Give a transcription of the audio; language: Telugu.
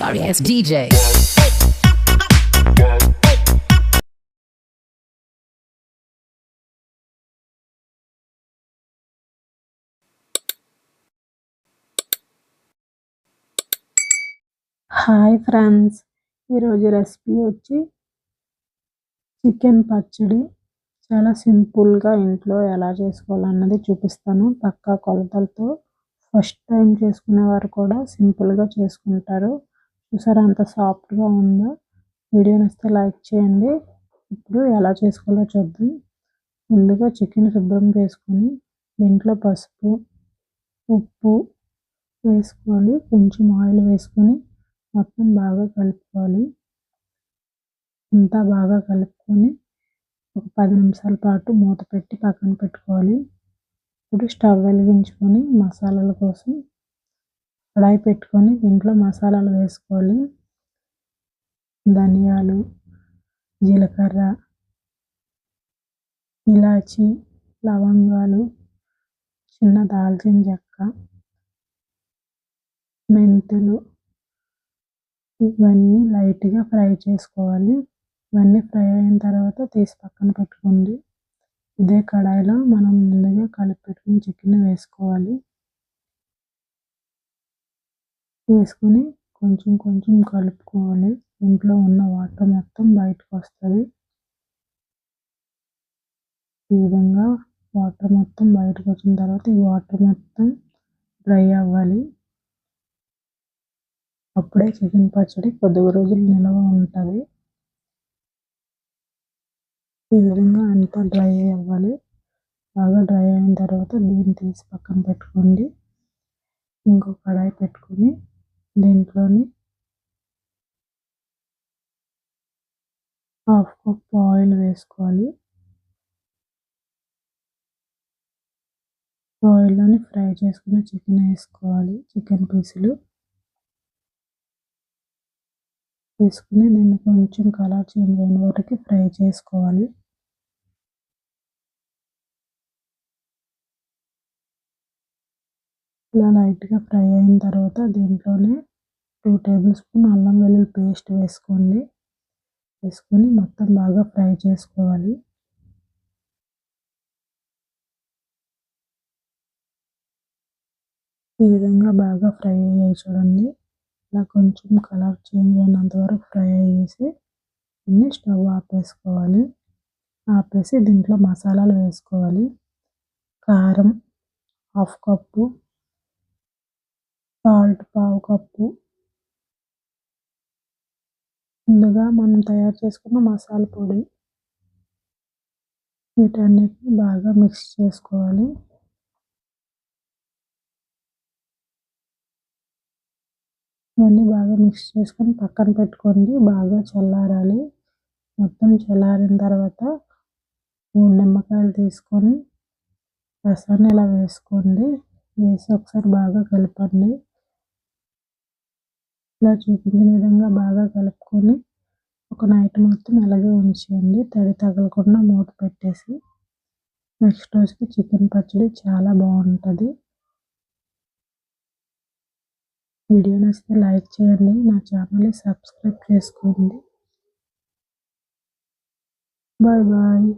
sorry ass DJ. Hi friends ఈరోజు రెసిపీ వచ్చి చికెన్ పచ్చడి. చాలా సింపుల్గా ఇంట్లో ఎలా చేసుకోవాలన్నది చూపిస్తాను. పక్కా కొలతలతో ఫస్ట్ టైం చేసుకునేవారు కూడా సింపుల్గా చేసుకుంటారు. చూసారా అంత సాఫ్ట్గా ఉందో. వీడియో నచ్చితే లైక్ చేయండి. ఇప్పుడు ఎలా చేసుకోవాలో చూద్దాం. ముందుగా చికెన్ శుభ్రం చేసుకొని దీంట్లో పసుపు ఉప్పు వేసుకోవాలి. కొంచెం ఆయిల్ వేసుకొని మొత్తం బాగా కలుపుకోవాలి. అంతా బాగా కలుపుకొని ఒక పది నిమిషాల పాటు మూత పెట్టి పక్కన పెట్టుకోవాలి. ఇప్పుడు స్టవ్ వెలిగించుకొని మసాలాల కోసం కడాయి పెట్టుకొని దీంట్లో మసాలాలు వేసుకోవాలి. ధనియాలు జీలకర్ర ఇలాచి లవంగాలు చిన్న దాల్చిన చెక్క మెంతులు ఇవన్నీ లైట్గా ఫ్రై చేసుకోవాలి. ఇవన్నీ ఫ్రై అయిన తర్వాత తీసి పక్కన పెట్టుకోండి. ఇదే కడాయిలో మనం ముందుగా కలిపి పెట్టుకున్న చికెన్ వేసుకోవాలి. వేసుకొని కొంచెం కొంచెం కలుపుకోవాలి. ఇంట్లో ఉన్న వాటర్ మొత్తం బయటకు వస్తుంది. ఈ విధంగా వాటర్ మొత్తం బయటకు వచ్చిన తర్వాత ఈ వాటర్ మొత్తం డ్రై అవ్వాలి. అప్పుడే చికెన్ పచ్చడి కొద్ది రోజులు నిల్వ ఉంటుంది. ఈ విధంగా అంతా డ్రై అవ్వాలి. బాగా డ్రై అయిన తర్వాత దీన్ని తీసి పక్కన పెట్టుకోండి. ఇంకో కడాయి పెట్టుకొని దీంట్లోని హాఫ్ కప్ ఆయిల్ వేసుకోవాలి. ఆయిల్లోని ఫ్రై చేసుకున్న చికెన్ వేసుకోవాలి చికెన్ పీసులు. వేసుకుని దీన్ని కొంచెం కలర్ చేంజ్ అయిన వరకు ఫ్రై చేసుకోవాలి. ఇలా లైట్గా ఫ్రై అయిన తర్వాత దీంట్లోనే టూ టేబుల్ స్పూన్ అల్లం వెల్లుల్లి పేస్ట్ వేసుకోండి. వేసుకొని మొత్తం బాగా ఫ్రై చేసుకోవాలి. ఈ విధంగా బాగా ఫ్రై అయ్యాయి చూడండి. ఇలా కొంచెం కలర్ చేంజ్ అయినంత వరకు ఫ్రై అయ్యేసి దీన్ని స్టవ్ ఆపేసుకోవాలి. ఆపేసి దీంట్లో మసాలాలు వేసుకోవాలి. కారం హాఫ్ కప్పు సాల్ట్ పావు కప్పు. ముందుగా మనం తయారు చేసుకున్న మసాలా పొడి వీటన్నిటిని బాగా మిక్స్ చేసుకోవాలి. ఇవన్నీ బాగా మిక్స్ చేసుకొని పక్కన పెట్టుకోండి బాగా చల్లారాలి. మొత్తం చల్లారిన తర్వాత మూడు నిమ్మకాయలు తీసుకొని రసాన్ని ఇలా వేసుకోండి. వేసి ఒకసారి బాగా కలపండి. ఇలా చూపించిన విధంగా బాగా కలుపుకొని ఒక నైట్ మొత్తం అలాగే ఉంచేయండి. తడి తగలకుండా మూత పెట్టేసి నెక్స్ట్ రోజుకి చికెన్ పచ్చడి చాలా బాగుంటుంది. వీడియో నచ్చితే లైక్ చేయండి. నా ఛానల్ని సబ్స్క్రైబ్ చేసుకోండి. Bye bye.